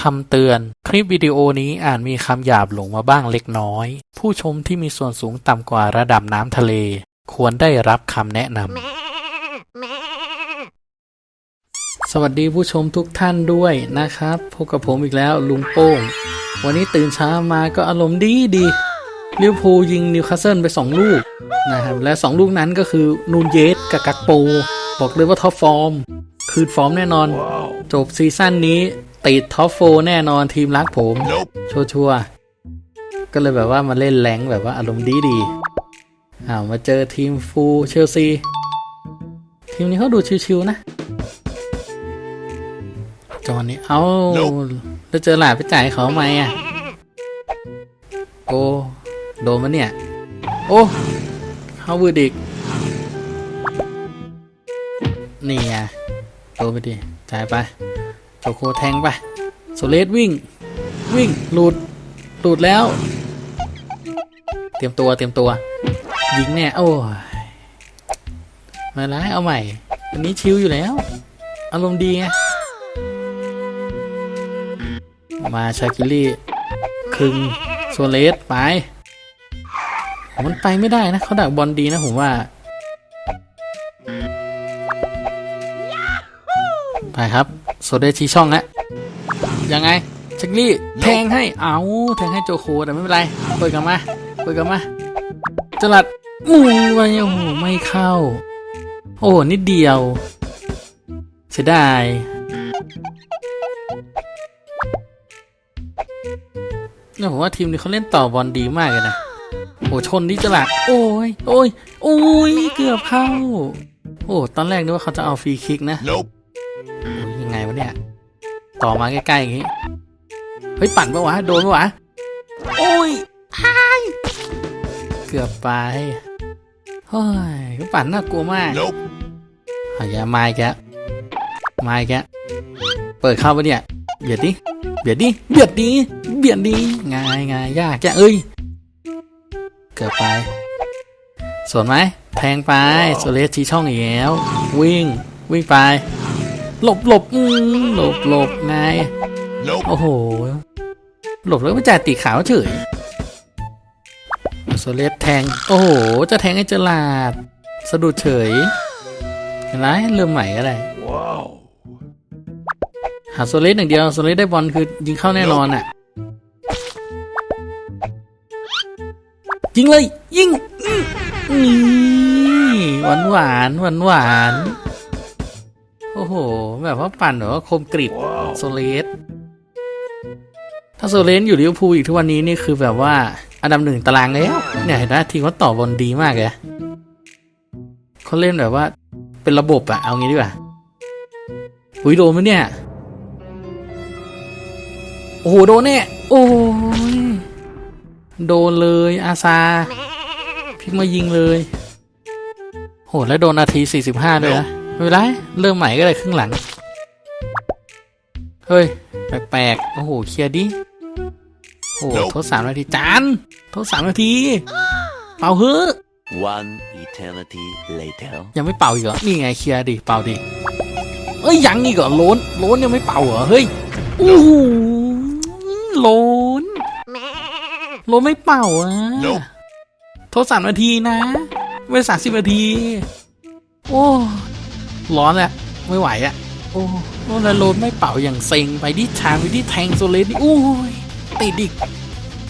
คำเตือน คลิปวิดีโอนี้อาจมีคำหยาบหลงมาบ้างเล็กน้อย ผู้ชมที่มีส่วนสูงต่ำกว่าระดับน้ำทะเล ควรได้รับคำแนะนำ สวัสดีผู้ชมทุกท่านด้วยนะครับ พบกับผมอีกแล้วลุงโป้ง วันนี้ตื่นเช้ามาก็อารมณ์ดีดีลิเวอร์พูลยิงนิวคาสเซิลไป 2 ลูกนะครับ และ 2 ลูกนั้นก็คือนูนเยสกับกักโป บอกเลยว่าท็อปฟอร์ม คืนฟอร์มแน่นอน จบซีซั่นนี้ ติดท็อปโฟร์แน่นอนทีมรักผม ชัวชัวร์ๆก็เลยแบบว่ามาเล่นแรงค์แบบว่าอารมณ์ดีดีๆอ้าวมาเจอทีมฟูลเชลซี ทีมนี้เขาดูชิวๆนะ จอนนี้เอาแล้วเจอหลาดไปจ่ายเขาทำไมอะโอ้โดนมันเนี่ย โอ้เฮาเวอร์ดิกนี่ไงโดนไปดิจ่ายไป โจโคแทงไปโซเลสวิ่ง วิ่งหลุดหลุดแล้ว เตรียมตัวเตรียมตัว ยิงแน่โอ้ยมาไล่เอาใหม่อันนี้ชิลอยู่แล้ว อารมณ์ดีไงมาชากิลี่คึงโซเลสไปมันไปไม่ได้นะเขาดักบอลดีนะผมว่า ไปครับ โซเลสชี้ช่องแล้วยังไงชากิลี่แทงให้เอาแทงให้โจโคแต่ไม่เป็นไรเปิดกลับมาเปิดกลับมาจลัดมูไปโอ้โหไม่เข้า โอ้โหนิดเดียวเสียดายเนี่ยผมว่าทีมนี้เขาเล่นต่อบอลดีมากเลยนะโอ้ชนที่จลัดโอ้ยโอ้ยโอ้ยเกือบเข้า โอ้ตอนแรกนึกว่าเขาจะเอาฟรีคิกนะ Nope. โอ้ยยังไงวะเนี่ย ต่อมาใกล้ๆอย่างงี้ เฮ้ย ปั่นปะวะ โดนปะวะ โอ้ยพายเกือบไปเฮ้ยก็ปั่นน่ากลัวมาก Nope. หายาไม้แกะไม้แกะเปิดเข้าปะเนี่ย เบียดดิ เบียดดิ เบียดดิ เบียดดิ ง่ายง่ายยากแกะเอ้ย เกือบไปสวนไหมแทงไปโซเลสชี้ช่องอีกแล้ว วิ่ง วิ่งไป หลบหลบอืมหลบหลบไง Nope. โอ้โห หลบแล้วไม่จ่ายตีขาวเฉยโซเลสแทง โอ้โห จะแทงให้เจลาดสะดุดเฉยเห็นไหมเริ่มใหม่ก็ได้ Wow. หาโซเลสอย่างเดียวโซเลสได้บอลคือยิงเข้าแน่นอนอะยิงเลย ยิงอื้อนี่หวานหวานหวานหวานๆโอ้โห แบบว่าปั่นแบบว่าคมกริบ Wow. โซเลสถ้าโซเลสอยู่ลิเวอร์พูลอีกทุกวันนี้นี่คือแบบว่าอันดับหนึ่งตารางแล้วเนี่ยเห็นไหมทีมเขาต่อบอลดีมากเลยเขาเล่นแบบว่าเป็นระบบอะเอางี้ดีกว่าหุยโดนไหมเนี่ย โอ้โหโดนเนี่ยโอ้ยโดนเลยอาซาพลิกมายิงเลย โหแล้วโดนนาทีสี่สิบห้าด้วยนะ ไม่เป็นไรเริ่มใหม่ก็ได้ครึ่งหลัง เฮ้ย แปลกๆ โอ้โห เคลียร์ดิ โอ้โห Nope โทษสามนาที จานโทษสามนาที เป่าเฮ้อะ One eternity later. ยังไม่เป่าอีกเหรอ นี่ไงเคลียร์ดิ เป่าดิ เอ้ยยังอีกเหรอโล้นโล้นยังไม่เป่าเหรอ เฮ้ยโอ้โหโล้นโล้นไม่เป่าอะ Nope โทษสามนาทีนะไม่สามสิบนาที โอ้ ร้อนแหละไม่ไหวอะโอ้โอ้แล้วโลนไม่เป่าอย่างเซ็งไปดิชาไปดิแทงโซเลสดิโอ้ยติดอีก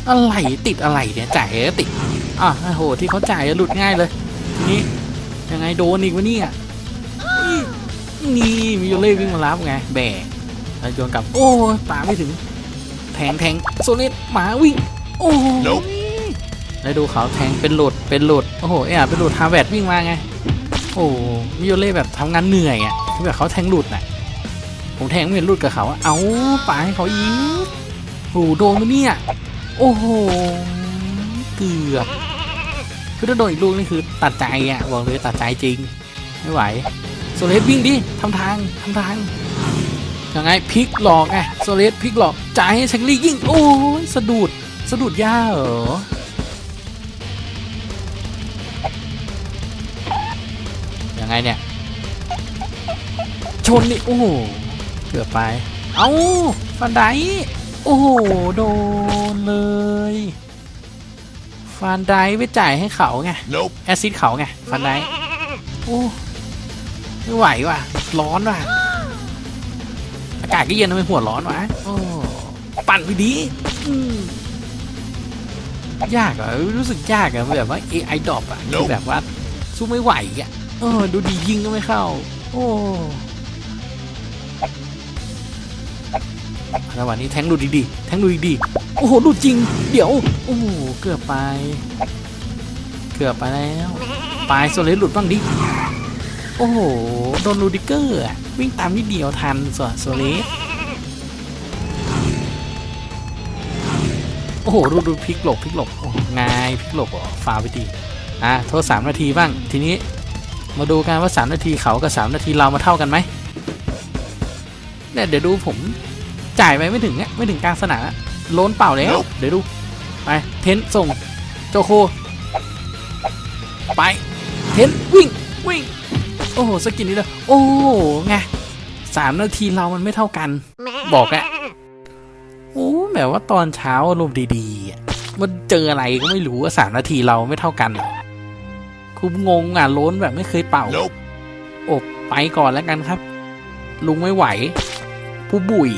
อะไรติดอะไรเนี่ยจ่ายก็ติดอะโอ้โหที่เขาจ่ายหลุดง่ายเลยทีนี้ยังไงโดนอีกวะเนี่ยอุ๊ยนี่มิโยเล่วิ่งมารับไงแบกแล้วโยนกลับโอ้ยป่าไม่ถึง แทงแทงโซเลสหมาวิ่งโอ้ย Nope แล้วดูเขาแทงเป็นหลุดเป็นหลุดโอ้โหเอะเป็นหลุดฮาร์แวร์ดวิ่งมาไงโอ้ มิโยเล่แบบทำงานเหนื่อยอะที่แบบเขาแทงหลุดน่ะ ผมแทงไม่เห็นหลุดกับเขาอะเอาป่าให้เขาอีกโอ้โหโดนมั้เนี่ย โอ้โห เกือบ คือถ้าโดนอีกลูกนี่คือตัดใจอะบอกเลยตัดใจจริง ไม่ไหวโซเลสวิ่งดิทำทางทำทางยังไงพลิกหลอกไงโซเลสพลิกหลอกจ่ายให้เชงลี่ยิงโอ้ยสะดุดสะดุดยาเหรอ ไงเนี่ย ชนนี่โอ้โหเกือบไป เอาฟันไดโอ้โห โดนเลยฟันไดไปจ่ายให้เขาไง Nope. แอซิดเขาไงฟันไดโอ้ไม่ไหวว่ะ ร้อนว่ะ อากาศก็เย็นทำไมหัวร้อนวะโอ้ปั่นไปดีอืมยากอะรู้สึกยากอะแบบว่า AI ดรอปอะคือแบบว่าสู้ไม่ไหวอะ เออดูดียิงก็ไม่เข้า โอ้แล้ววันนี้แทงดูดีๆแทงดูดีๆโอ้โหดูจริง เดี๋ยว โอ้เกือบไป เกือบไปแล้วปลายโซเลสหลุดบ้างดิ โอ้โห โดนลูดิเกอร์วิ่งตามนิดเดียวทันส่วนโซเลสโอ้โห ดูดูพลิกหลบพลิกหลบโอ้โหงายพลิกหลบอ๋อฟาไปดีอะโทษสามนาทีบ้าง ทีนี้ มาดูกันว่าสามนาทีเขากับสามนาทีเรามาเท่ากันไหมเนี่ยเดี๋ยวดูผมจ่ายไปไม่ถึงเนี่ยไม่ถึงกลางสนามอะโล้นเปล่าแล้ว เดี๋ยวดู ไป เทนส่งโจโค ไป เทนวิ่งวิ่ง โอ้โหสกินนี้เลยโอ้โหไงสามนาทีเรามันไม่เท่ากัน บอกอะโอ้แบบว่าตอนเช้าอารมณ์ดีๆอะมันเจออะไรก็ไม่รู้ว่าสามนาทีเราไม่เท่ากันอะ คุมงงอะโล้นแบบไม่เคยเป่า Nope. โอบไปก่อนแล้วกันครับ ลุงไม่ไหว ผู้บุย